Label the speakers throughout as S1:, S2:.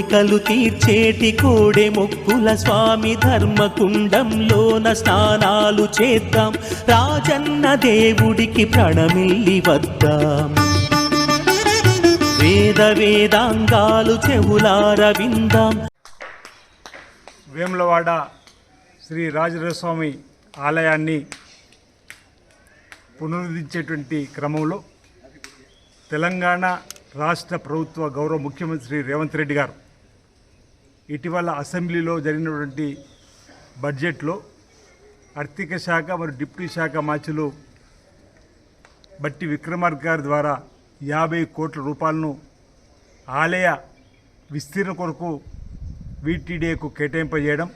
S1: కోరికలు తీర్చేటి కోడే మొక్కుల స్వామి ధర్మకుండంలోన స్నానాలు చేద్దాం. రాజన్న దేవుడికి ప్రణమిల్లి వద్దాం. వేద వేదాంగాలు చెవులార విందాం.
S2: వేములవాడ శ్రీ రాజరాజస్వామి ఆలయాన్ని పునరుద్ధరించేటువంటి క్రమంలో తెలంగాణ రాష్ట్ర ప్రభుత్వ గౌరవ ముఖ్యమంత్రి శ్రీ రేవంత్ రెడ్డి గారు ఇటీవల అసెంబ్లీలో జరిగినటువంటి బడ్జెట్లో ఆర్థిక శాఖ మరియు డిప్యూటీ శాఖ మార్చులు బట్టి విక్రమార్క గారి ద్వారా యాభై కోట్ల రూపాయలను ఆలయ విస్తీర్ణ కొరకు వీటీడీఏకు కేటాయింపజేయడం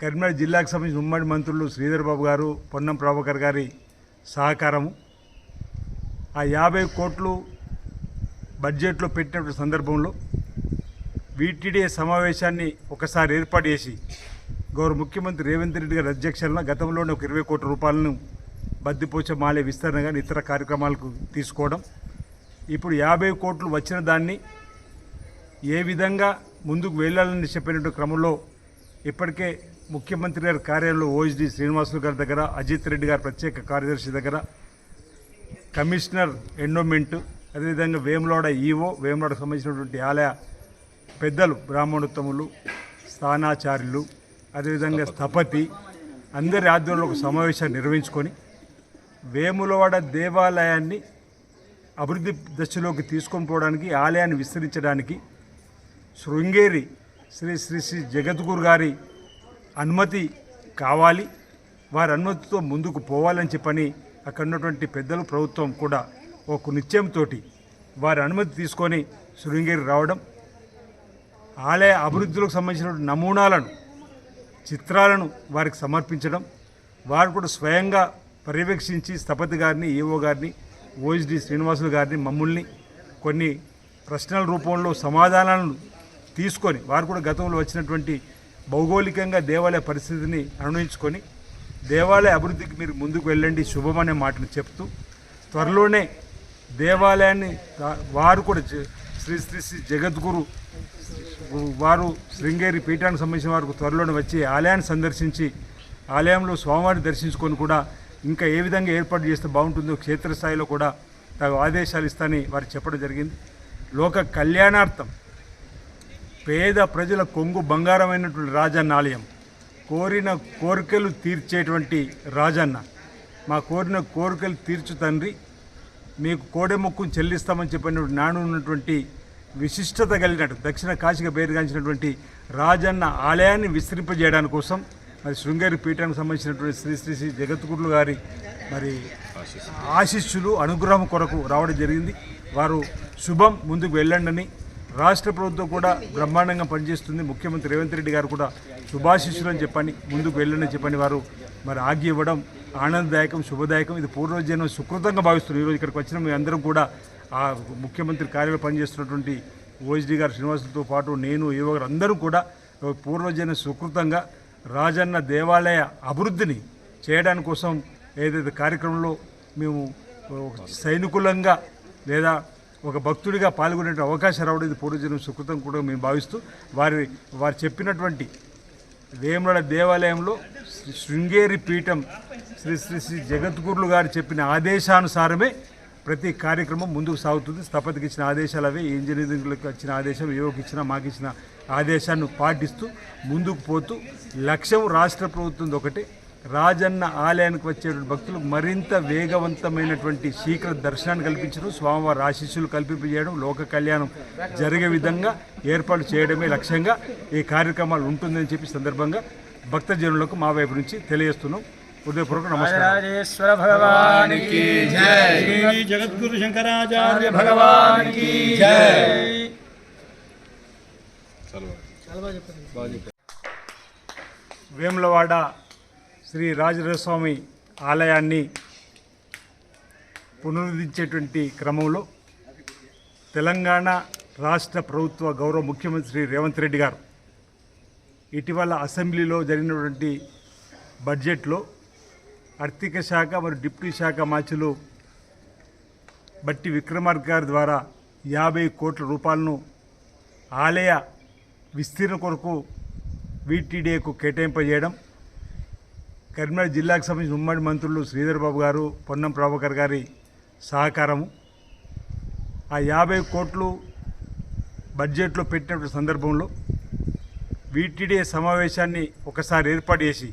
S2: కరీంనగర్ జిల్లాకు సంబంధించిన ఉమ్మడి మంత్రులు శ్రీధర్ బాబు గారు పొన్నం ప్రభాకర్ గారి సహకారము. ఆ యాభై కోట్లు బడ్జెట్లో పెట్టిన సందర్భంలో వీటీడీఏ సమావేశాన్ని ఒకసారి ఏర్పాటు చేసి గౌరవ ముఖ్యమంత్రి రేవంత్ రెడ్డి గారి అధ్యక్షతన గతంలోనే ఒక ఇరవై కోట్ల రూపాయలను బద్దిపోచ మాలే విస్తరణ కానీ ఇతర కార్యక్రమాలకు తీసుకోవడం. ఇప్పుడు యాభై కోట్లు వచ్చిన దాన్ని ఏ విధంగా ముందుకు వెళ్ళాలని చెప్పినటువంటి క్రమంలో ఇప్పటికే ముఖ్యమంత్రి గారి కార్యాలయంలో ఓఎస్డి శ్రీనివాసులు గారి దగ్గర అజిత్ రెడ్డి గారి ప్రత్యేక కార్యదర్శి దగ్గర కమిషనర్ ఎండోమెంట్ అదేవిధంగా వేములాడ ఈవో వేములాడకు సంబంధించినటువంటి ఆలయ పెద్దలు బ్రాహ్మణోత్తములు స్థానాచార్యులు అదేవిధంగా స్థపతి అందరి ఆధ్వర్యంలో ఒక సమావేశాన్ని నిర్వహించుకొని వేములవాడ దేవాలయాన్ని అభివృద్ధి దశలోకి తీసుకొని పోవడానికి ఆలయాన్ని విస్తరించడానికి శృంగేరి శ్రీ శ్రీ శ్రీ జగద్గురు గారి అనుమతి కావాలి. వారి అనుమతితో ముందుకు పోవాలని చెప్పని అక్కడ ఉన్నటువంటి పెద్దలు ప్రభుత్వం కూడా ఒక నిశ్చయంతో వారి అనుమతి తీసుకొని శృంగేరి రావడం ఆలయ అభివృద్ధిలోకి సంబంధించిన నమూనాలను చిత్రాలను వారికి సమర్పించడం వారు కూడా స్వయంగా పర్యవేక్షించి స్థపతి గారిని ఈఓ గారిని ఓఎస్డి శ్రీనివాసులు గారిని మమ్మల్ని కొన్ని ప్రశ్నల రూపంలో సమాధానాలను తీసుకొని వారు కూడా గతంలో వచ్చినటువంటి భౌగోళికంగా దేవాలయ పరిస్థితిని అనుభవించుకొని దేవాలయ అభివృద్ధికి మీరు ముందుకు వెళ్ళండి శుభమనే మాటను చెప్తూ త్వరలోనే దేవాలయాన్ని వారు కూడా శ్రీ శ్రీ శ్రీ జగద్గురు వారు శృంగేరి పీఠానికి సంబంధించిన వారికి త్వరలోనే వచ్చి ఆలయాన్ని సందర్శించి ఆలయంలో స్వామివారిని దర్శించుకొని కూడా ఇంకా ఏ విధంగా ఏర్పాటు చేస్తే బాగుంటుందో క్షేత్రస్థాయిలో కూడా తగు ఆదేశాలు ఇస్తానని వారు చెప్పడం జరిగింది. లోక కళ్యాణార్థం పేద ప్రజల కొంగు బంగారమైనటువంటి రాజన్న ఆలయం. కోరిన కోరికలు తీర్చేటువంటి రాజన్న. మా కోరిన కోరికలు తీర్చు తండ్రి. మీకు కోడె మొక్కును చెల్లిస్తామని చెప్పినటువంటి నాడు ఉన్నటువంటి విశిష్టత కలిగినట్టు దక్షిణ కాశీగా పేరుగాంచినటువంటి రాజన్న ఆలయాన్ని విస్తరింపజేయడానికి కోసం మరి శృంగేరి పీఠానికి సంబంధించినటువంటి శ్రీ శ్రీ శ్రీ జగద్గురులు గారి మరి ఆశిష్యులు అనుగ్రహం కొరకు రావడం జరిగింది. వారు శుభం ముందుకు వెళ్ళండి రాష్ట్ర ప్రభుత్వం కూడా బ్రహ్మాండంగా పనిచేస్తుంది. ముఖ్యమంత్రి రేవంత్ రెడ్డి గారు కూడా శుభాశిష్యులు అని చెప్పని ముందుకు వెళ్ళండి చెప్పని వారు మరి ఆజ్ఞ ఇవ్వడం ఆనందదాయకం శుభదాయకం. ఇది పూర్వజన్మ సుకృతంగా భావిస్తున్నారు. ఈరోజు ఇక్కడికి వచ్చిన మీ అందరం కూడా ఆ ముఖ్యమంత్రి కార్యాలయంలో పనిచేస్తున్నటువంటి ఓఎస్డీ గారు శ్రీనివాసులతో పాటు నేను ఈవో అందరూ కూడా పూర్వజన సుకృతంగా రాజన్న దేవాలయ అభివృద్ధిని చేయడానికి కోసం ఏదైతే కార్యక్రమంలో మేము ఒక సైనికులంగా లేదా ఒక భక్తుడిగా పాల్గొనే అవకాశం రావడం ఇది పూర్వజన్మ సుకృతం కూడా మేము భావిస్తూ వారి వారు చెప్పినటువంటి వేములవాడ దేవాలయంలో శ్రీ శృంగేరి పీఠం శ్రీ శ్రీ శ్రీ జగద్గురులు గారు చెప్పిన ఆదేశానుసారమే ప్రతి కార్యక్రమం ముందుకు సాగుతుంది. స్థపతికి ఇచ్చిన ఆదేశాలు అవే. ఇంజనీరింగ్లకు ఇచ్చిన ఆదేశం ఏవోకి ఇచ్చిన మాకు ఇచ్చిన ఆదేశాన్ని పాటిస్తూ ముందుకు పోతూ లక్ష్యం రాష్ట్ర ప్రభుత్వం ఒకటి. రాజన్న ఆలయానికి వచ్చేటువంటి భక్తులు మరింత వేగవంతమైనటువంటి శీఘ్ర దర్శనాన్ని కల్పించడం స్వామివారి ఆశీస్సులు కల్పింపజేయడం లోక కళ్యాణం జరిగే విధంగా ఏర్పాటు చేయడమే లక్ష్యంగా ఈ కార్యక్రమాలు ఉంటుందని చెప్పి సందర్భంగా భక్తజనులకు మా వైపు నుంచి తెలియజేస్తున్నాం. హృదయపూర్వక నమస్కారం
S3: రాజేశ్వర భగవాన్ की जय
S2: శ్రీ జగద్గురు శంకరాచార్య
S3: भगवान की जय
S2: వేములవాడ శ్రీ రాజరస్వామి ఆలయాన్ని పునరుద్ధరించేటువంటి క్రమంలో తెలంగాణ రాష్ట్ర ప్రభుత్వ గౌరవ ముఖ్యమంత్రి శ్రీ రేవంత్ రెడ్డి గారు ఇటీవల అసెంబ్లీలో జరిగినటువంటి బడ్జెట్లో ఆర్థిక శాఖ మరియు డిప్యూటీ శాఖ మార్చులు బట్టి విక్రమార్క గారి ద్వారా యాభై కోట్ల రూపాయలను ఆలయ విస్తీర్ణ కొరకు వీటీడీఏకు కేటాయింపజేయడం. కరీంనగర్ జిల్లాకు సంబంధించిన ఉమ్మడి మంత్రులు శ్రీధర్ బాబు గారు పొన్నం ప్రభాకర్ గారి సహకారము. ఆ యాభై కోట్లు బడ్జెట్లో పెట్టినటువంటి సందర్భంలో వీటీడీఏ సమావేశాన్ని ఒకసారి ఏర్పాటు చేసి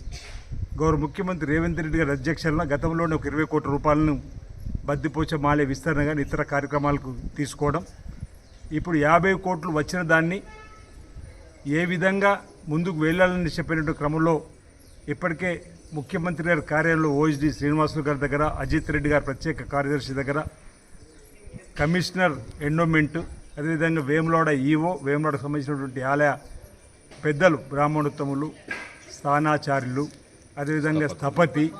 S2: గౌరవ ముఖ్యమంత్రి రేవంత్ రెడ్డి గారి అధ్యక్షతన గతంలోనే ఒక ఇరవై కోట్ల రూపాయలను బద్దిపోచ మాలే విస్తరణ కానీ ఇతర కార్యక్రమాలకు తీసుకోవడం. ఇప్పుడు యాభై కోట్లు వచ్చిన దాన్ని ఏ విధంగా ముందుకు వెళ్ళాలని చెప్పినటువంటి క్రమంలో ఇప్పటికే ముఖ్యమంత్రి గారి కార్యాలయంలో ఓఎస్డి శ్రీనివాసులు గారి దగ్గర అజిత్ రెడ్డి గారి ప్రత్యేక కార్యదర్శి దగ్గర కమిషనర్ ఎండోమెంట్ అదేవిధంగా వేములవాడ ఈవో వేములవాడకు సంబంధించినటువంటి ఆలయ పెద్దలు బ్రాహ్మణోత్తములు స్థానాచార్యులు అదేవిధంగా స్థపతి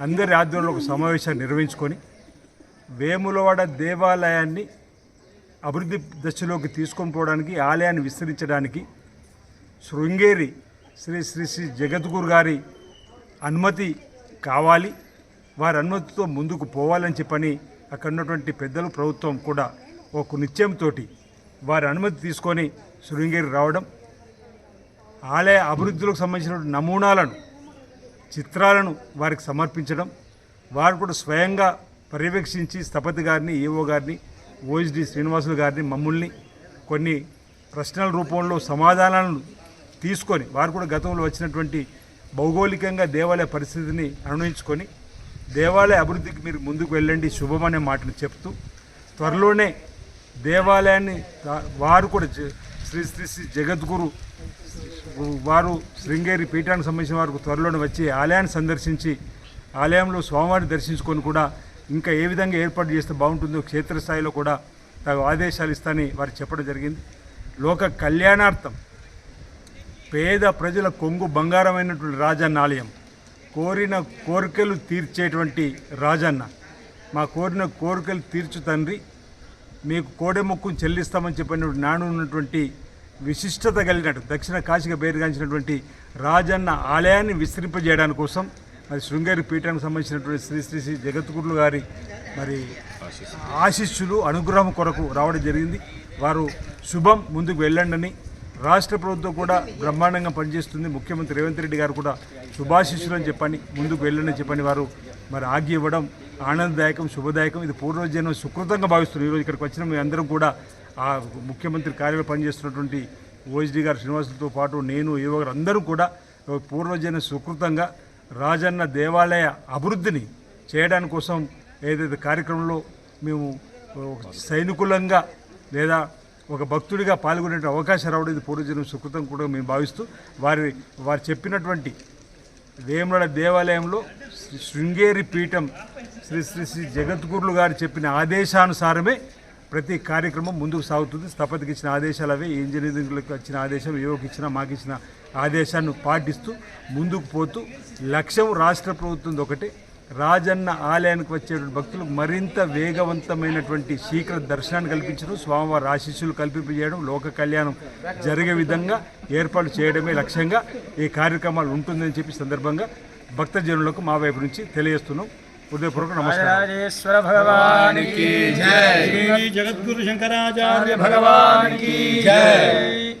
S2: అందరి ఆధ్వర్యంలో ఒక సమావేశాన్ని నిర్వహించుకొని వేములవాడ దేవాలయాన్ని అభివృద్ధి దశలోకి తీసుకొని పోవడానికి ఆలయాన్ని విస్తరించడానికి శృంగేరి శ్రీ శ్రీ శ్రీ జగద్గురు గారి అనుమతి కావాలి. వారి అనుమతితో ముందుకు పోవాలని చెప్పని అక్కడ ఉన్నటువంటి పెద్దలు ప్రభుత్వం కూడా ఒక నిశ్చయంతో వారి అనుమతి తీసుకొని శృంగేరి రావడం ఆలయ అభివృద్ధిలోకి సంబంధించిన నమూనాలను చిత్రాలను వారికి సమర్పించడం వారు కూడా స్వయంగా పర్యవేక్షించి స్థపతి గారిని ఈఓ గారిని ఓఎస్డి శ్రీనివాసులు గారిని మమ్మల్ని కొన్ని ప్రశ్నల రూపంలో సమాధానాలను తీసుకొని వారు కూడా గతంలో వచ్చినటువంటి భౌగోళికంగా దేవాలయ పరిస్థితిని అనుభవించుకొని దేవాలయ అభివృద్ధికి మీరు ముందుకు వెళ్ళండి శుభమనే మాటను చెప్తూ త్వరలోనే దేవాలయాన్ని వారు కూడా శ్రీ శ్రీ శ్రీ జగద్గురు వారు శృంగేరి పీఠానికి సంబంధించిన వారికి త్వరలోనే వచ్చి ఆలయాన్ని సందర్శించి ఆలయంలో స్వామివారిని దర్శించుకొని కూడా ఇంకా ఏ విధంగా ఏర్పాటు చేస్తే బాగుంటుందో క్షేత్రస్థాయిలో కూడా తగు ఆదేశాలు ఇస్తానని వారు చెప్పడం జరిగింది. లోక కళ్యాణార్థం పేద ప్రజల కొంగు బంగారమైనటువంటి రాజన్న ఆలయం. కోరిన కోరికలు తీర్చేటువంటి రాజన్న. మా కోరిన కోరికలు తీర్చు తండ్రి మీకు కోడెముక్కును చెల్లిస్తామని చెప్పిన నాను ఉన్నటువంటి విశిష్టత కలిగినట్టు దక్షిణ కాశీగా పేరుగాంచినటువంటి రాజన్న ఆలయాన్ని విస్తరింపజేయడానికి కోసం మరి శృంగేరి పీఠానికి సంబంధించినటువంటి శ్రీ శ్రీ శ్రీ జగద్గురులు గారి మరి ఆశిష్యులు అనుగ్రహం కొరకు రావడం జరిగింది. వారు శుభం ముందుకు వెళ్ళండి రాష్ట్ర ప్రభుత్వం కూడా బ్రహ్మాండంగా పనిచేస్తుంది. ముఖ్యమంత్రి రేవంత్ రెడ్డి గారు కూడా శుభాశిష్యులు అని చెప్పని ముందుకు వెళ్ళండి చెప్పని వారు మరి ఆగి ఇవ్వడం ఆనందదాయకం శుభదాయకం. ఇది పూర్వజన్మ సుకృతంగా భావిస్తున్నాం ఈరోజు ఇక్కడికి వచ్చిన మీ అందరం కూడా ఆ ముఖ్యమంత్రి కార్యాలయం పనిచేస్తున్నటువంటి ఓఎస్డీ గారు శ్రీనివాసులతో పాటు నేను ఈవో అందరూ కూడా ఒక పూర్వజన్మ సుకృతంగా రాజన్న దేవాలయ అభివృద్ధిని చేయడానికి కోసం ఏదైతే కార్యక్రమంలో మేము ఒక సైనికులంగా లేదా ఒక భక్తుడిగా పాల్గొనే అవకాశం రావడం ఇది పూర్వజన్మ సుకృతం కూడా మేము భావిస్తూ వారి వారు చెప్పినటువంటి వేములడ దేవాలయంలో శ్రీ శృంగేరి పీఠం శ్రీ శ్రీ శ్రీ జగద్గురులు గారు చెప్పిన ఆదేశానుసారమే ప్రతి కార్యక్రమం ముందుకు సాగుతుంది. స్థపతికి ఇచ్చిన ఆదేశాలు అవే ఇంజనీరింగ్లకు ఇచ్చిన ఆదేశం యోగకి ఇచ్చిన మాకు ఇచ్చిన ఆదేశాన్ని పాటిస్తూ ముందుకు పోతూ లక్ష్యం రాష్ట్ర ప్రభుత్వం ఒకటే. రాజన్న ఆలయానికి వచ్చేటువంటి భక్తులు మరింత వేగవంతమైనటువంటి శీఘ్ర దర్శనాన్ని కల్పించడం స్వామివారి ఆశీస్సులు కల్పింపజేయడం లోక కళ్యాణం జరిగే విధంగా ఏర్పాటు చేయడమే లక్ష్యంగా ఈ కార్యక్రమాలు ఉంటుందని చెప్పి సందర్భంగా భక్తజనులకు మా వైపు నుంచి తెలియజేస్తున్నాం. ఉదయపూర్వక నమస్కారం.
S1: జై. జగద్గురు శంకరాచార్య
S3: భగవానికి జై.